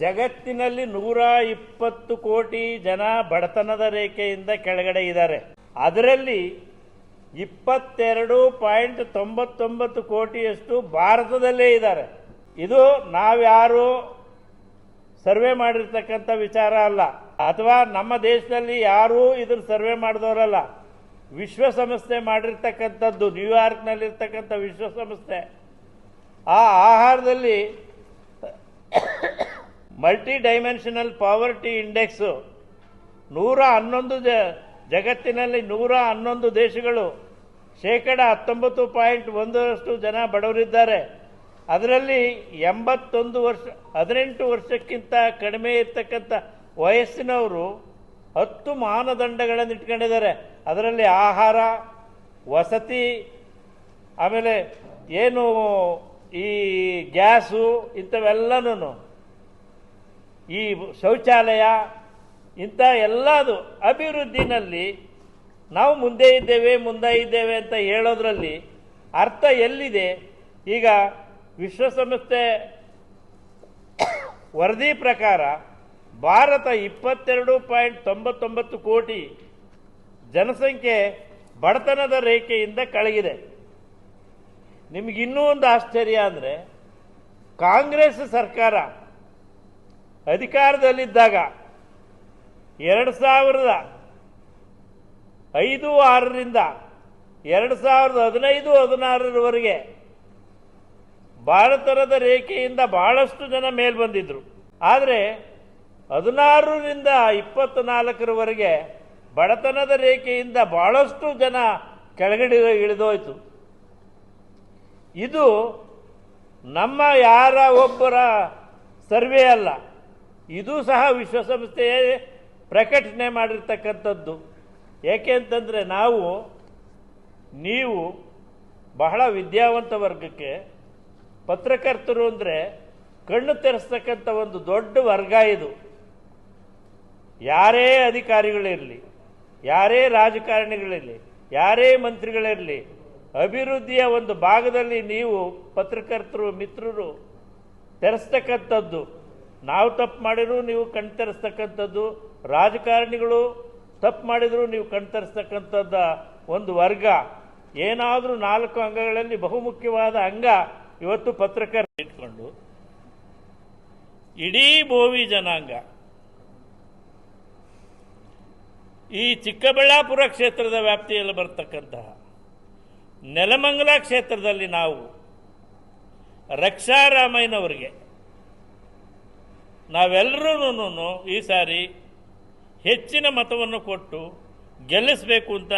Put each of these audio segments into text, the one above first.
ಜಗತ್ತಿನಲ್ಲಿ ನೂರ ಇಪ್ಪತ್ತು ಕೋಟಿ ಜನ ಬಡತನದ ರೇಖೆಯಿಂದ ಕೆಳಗಡೆ ಇದ್ದಾರೆ. ಅದರಲ್ಲಿ ಇಪ್ಪತ್ತೆರಡು ಪಾಯಿಂಟ್ ತೊಂಬತ್ತೊಂಬತ್ತು ಕೋಟಿಯಷ್ಟು ಭಾರತದಲ್ಲೇ ಇದ್ದಾರೆ. ಇದು ನಾವ್ಯಾರು ಸರ್ವೆ ಮಾಡಿರ್ತಕ್ಕಂಥ ವಿಚಾರ ಅಲ್ಲ. ಅಥವಾ ನಮ್ಮ ದೇಶದಲ್ಲಿ ಯಾರೂ ಇದನ್ನು ಸರ್ವೆ ಮಾಡಿದವರಲ್ಲ. ವಿಶ್ವಸಂಸ್ಥೆ ಮಾಡಿರ್ತಕ್ಕಂಥದ್ದು, ನ್ಯೂಯಾರ್ಕ್ನಲ್ಲಿರ್ತಕ್ಕಂಥ ವಿಶ್ವಸಂಸ್ಥೆ ಆ ಆಹಾರದಲ್ಲಿ ಮಲ್ಟಿ ಡೈಮೆನ್ಷನಲ್ ಪಾವರ್ಟಿ ಇಂಡೆಕ್ಸು ನೂರ ಹನ್ನೊಂದು ಜಗತ್ತಿನಲ್ಲಿ ನೂರ ಹನ್ನೊಂದು ದೇಶಗಳು. ಶೇಕಡ ಹತ್ತೊಂಬತ್ತು ಪಾಯಿಂಟ್ ಒಂದರಷ್ಟು ಜನ ಬಡವರಿದ್ದಾರೆ. ಅದರಲ್ಲಿ ಎಂಬತ್ತೊಂದು ವರ್ಷ, ಹದಿನೆಂಟು ವರ್ಷಕ್ಕಿಂತ ಕಡಿಮೆ ಇರ್ತಕ್ಕಂಥ ವಯಸ್ಸಿನವರು ಹತ್ತು ಮಾನದಂಡಗಳನ್ನು ಇಟ್ಕೊಂಡಿದ್ದಾರೆ. ಅದರಲ್ಲಿ ಆಹಾರ, ವಸತಿ, ಆಮೇಲೆ ಏನು ಈ ಗ್ಯಾಸು ಇಂಥವೆಲ್ಲನೂ ಈ ಶೌಚಾಲಯ, ಇಂಥ ಎಲ್ಲದು ಅಭಿವೃದ್ಧಿನಲ್ಲಿ ನಾವು ಮುಂದೆ ಇದ್ದೇವೆ ಮುಂದೆ ಇದ್ದೇವೆ ಅಂತ ಹೇಳೋದ್ರಲ್ಲಿ ಅರ್ಥ ಎಲ್ಲಿದೆ? ಈಗ ವಿಶ್ವಸಂಸ್ಥೆ ವರದಿ ಪ್ರಕಾರ ಭಾರತ ಇಪ್ಪತ್ತೆರಡು ಪಾಯಿಂಟ್ ತೊಂಬತ್ತೊಂಬತ್ತು ಕೋಟಿ ಜನಸಂಖ್ಯೆ ಬಡತನದ ರೇಖೆಯಿಂದ ಕಳಗಿದೆ. ನಿಮಗಿನ್ನೂ ಒಂದು ಆಶ್ಚರ್ಯ ಅಂದರೆ ಕಾಂಗ್ರೆಸ್ ಸರ್ಕಾರ ಅಧಿಕಾರದಲ್ಲಿದ್ದಾಗ ಎರಡು ಸಾವಿರದ ಐದು ಆರರಿಂದ ಎರಡು ಸಾವಿರದ ಹದಿನೈದು, ಹದಿನಾರರವರೆಗೆ ಭಾರತರದ ರೇಖೆಯಿಂದ ಬಹಳಷ್ಟು ಜನ ಮೇಲ್ ಬಂದಿದ್ದರು ಆದರೆ ಹದಿನಾರರಿಂದ ಇಪ್ಪತ್ನಾಲ್ಕರವರೆಗೆ ಬಡತನದ ರೇಖೆಯಿಂದ ಬಹಳಷ್ಟು ಜನ ಕೆಳಗಡೆ ಇಳಿದೋಯ್ತು. ಇದು ನಮ್ಮ ಯಾರ ಒಬ್ಬರ ಸರ್ವೆ ಅಲ್ಲ. ಇದು ಸಹ ವಿಶ್ವಸಂಸ್ಥೆಯೇ ಪ್ರಕಟಣೆ ಮಾಡಿರ್ತಕ್ಕಂಥದ್ದು. ಏಕೆ ಅಂತಂದರೆ ನಾವು, ನೀವು ಬಹಳ ವಿದ್ಯಾವಂತ ವರ್ಗಕ್ಕೆ ಪತ್ರಕರ್ತರು ಅಂದರೆ ಕಣ್ಣು ತೆರೆಸ್ತಕ್ಕಂಥ ಒಂದು ದೊಡ್ಡ ವರ್ಗ ಇದು. ಯಾರೇ ಅಧಿಕಾರಿಗಳಿರಲಿ, ಯಾರೇ ರಾಜಕಾರಣಿಗಳಿರಲಿ, ಯಾರೇ ಮಂತ್ರಿಗಳಿರಲಿ, ಅಭಿವೃದ್ಧಿಯ ಒಂದು ಭಾಗದಲ್ಲಿ ನೀವು ಪತ್ರಕರ್ತರು, ಮಿತ್ರರು ತೆರೆಸ್ತಕ್ಕಂಥದ್ದು. ನಾವು ತಪ್ಪು ಮಾಡಿದರೂ ನೀವು ಕಣ್ತರಿಸ್ತಕ್ಕಂಥದ್ದು, ರಾಜಕಾರಣಿಗಳು ತಪ್ಪು ಮಾಡಿದರೂ ನೀವು ಕಣ್ತರಿಸ್ತಕ್ಕಂಥದ್ದ ಒಂದು ವರ್ಗ. ಏನಾದರೂ ನಾಲ್ಕು ಅಂಗಗಳಲ್ಲಿ ಬಹುಮುಖ್ಯವಾದ ಅಂಗ ಇವತ್ತು ಪತ್ರಕರ್ ಇಟ್ಕೊಂಡು, ಇಡೀ ಭೋವಿ ಜನಾಂಗ, ಈ ಚಿಕ್ಕಬಳ್ಳಾಪುರ ಕ್ಷೇತ್ರದ ವ್ಯಾಪ್ತಿಯಲ್ಲಿ ಬರ್ತಕ್ಕಂತಹ ನೆಲಮಂಗಲ ಕ್ಷೇತ್ರದಲ್ಲಿ ನಾವು ರಕ್ಷಾರಾಮಯ್ಯನವರಿಗೆ ನಾವೆಲ್ಲರೂ ಈ ಸಾರಿ ಹೆಚ್ಚಿನ ಮತವನ್ನು ಕೊಟ್ಟು ಗೆಲ್ಲಿಸಬೇಕು ಅಂತ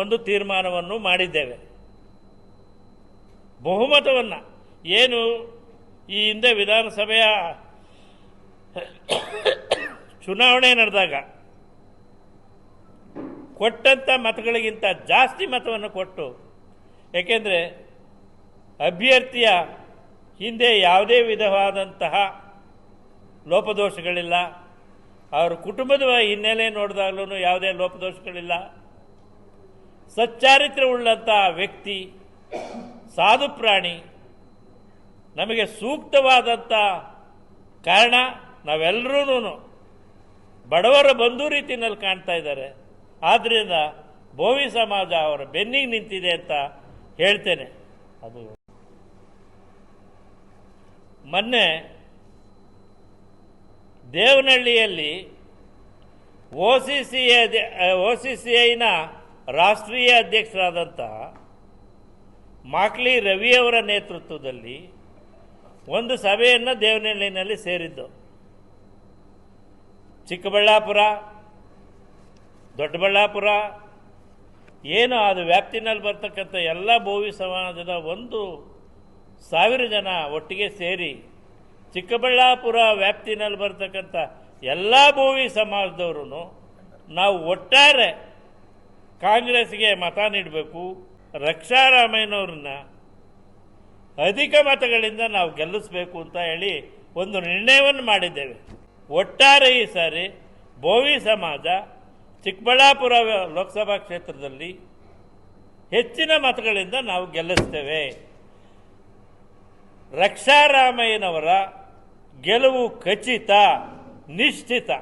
ಒಂದು ತೀರ್ಮಾನವನ್ನು ಮಾಡಿದ್ದೇವೆ. ಬಹುಮತವನ್ನು ಏನು ಈ ಹಿಂದೆ ವಿಧಾನಸಭೆಯ ಚುನಾವಣೆ ನಡೆದಾಗ ಕೊಟ್ಟಂಥ ಮತಗಳಿಗಿಂತ ಜಾಸ್ತಿ ಮತವನ್ನು ಕೊಟ್ಟು, ಏಕೆಂದರೆ ಅಭ್ಯರ್ಥಿಯ ಹಿಂದೆ ಯಾವುದೇ ವಿಧವಾದಂತಹ ಲೋಪದೋಷಗಳಿಲ್ಲ. ಅವರ ಕುಟುಂಬದ ಹಿನ್ನೆಲೆ ನೋಡಿದಾಗಲೂ ಯಾವುದೇ ಲೋಪದೋಷಗಳಿಲ್ಲ. ಸಚ್ಚಾರಿತ್ರ್ಯವುಳ್ಳಂಥ ವ್ಯಕ್ತಿ, ಸಾಧು ಪ್ರಾಣಿ, ನಮಗೆ ಸೂಕ್ತವಾದಂಥ ಕಾರಣ ನಾವೆಲ್ಲರೂ ಬಡವರ ಬಂಧು ರೀತಿಯಲ್ಲಿ ಕಾಣ್ತಾ ಇದ್ದಾರೆ. ಆದ್ದರಿಂದ ಭೋವಿ ಸಮಾಜ ಅವರ ಬೆನ್ನಿಗೆ ನಿಂತಿದೆ ಅಂತ ಹೇಳ್ತೇನೆ. ಅದು ಮೊನ್ನೆ ದೇವನಹಳ್ಳಿಯಲ್ಲಿ O C C O C C ಐನ ರಾಷ್ಟ್ರೀಯ ಅಧ್ಯಕ್ಷರಾದಂಥ ಮಾಕ್ಲಿ ರವಿಯವರ ನೇತೃತ್ವದಲ್ಲಿ ಒಂದು ಸಭೆಯನ್ನು ದೇವನಹಳ್ಳಿನಲ್ಲಿ ಸೇರಿದ್ದು. ಚಿಕ್ಕಬಳ್ಳಾಪುರ, ದೊಡ್ಡಬಳ್ಳಾಪುರ, ಏನು ಅದು ವ್ಯಾಪ್ತಿನಲ್ಲಿ ಬರ್ತಕ್ಕಂಥ ಎಲ್ಲ ಭೋವಿ ಸಮಾಜದ ಒಂದು ಸಾವಿರ ಜನ ಒಟ್ಟಿಗೆ ಸೇರಿ ಚಿಕ್ಕಬಳ್ಳಾಪುರ ವ್ಯಾಪ್ತಿನಲ್ಲಿ ಬರ್ತಕ್ಕಂಥ ಎಲ್ಲ ಭೂವಿ ಸಮಾಜದವರು ನಾವು ಒಟ್ಟಾರೆ ಕಾಂಗ್ರೆಸ್ಗೆ ಮತ ನೀಡಬೇಕು ರಕ್ಷಾರಾಮಯ್ಯನವ್ರನ್ನ ಅಧಿಕ ಮತಗಳಿಂದ ನಾವು ಗೆಲ್ಲಿಸಬೇಕು ಅಂತ ಹೇಳಿ ಒಂದು ನಿರ್ಣಯವನ್ನು ಮಾಡಿದ್ದೇವೆ. ಒಟ್ಟಾರೆ ಈ ಸಾರಿ ಭೋವಿ ಸಮಾಜ ಚಿಕ್ಕಬಳ್ಳಾಪುರ ಲೋಕಸಭಾ ಕ್ಷೇತ್ರದಲ್ಲಿ ಹೆಚ್ಚಿನ ಮತಗಳಿಂದ ನಾವು ಗೆಲ್ಲಿಸ್ತೇವೆ. ರಕ್ಷಾರಾಮಯ್ಯನವರ ಗೆಲುವು ಖಚಿತ ನಿಶ್ಚಿತ.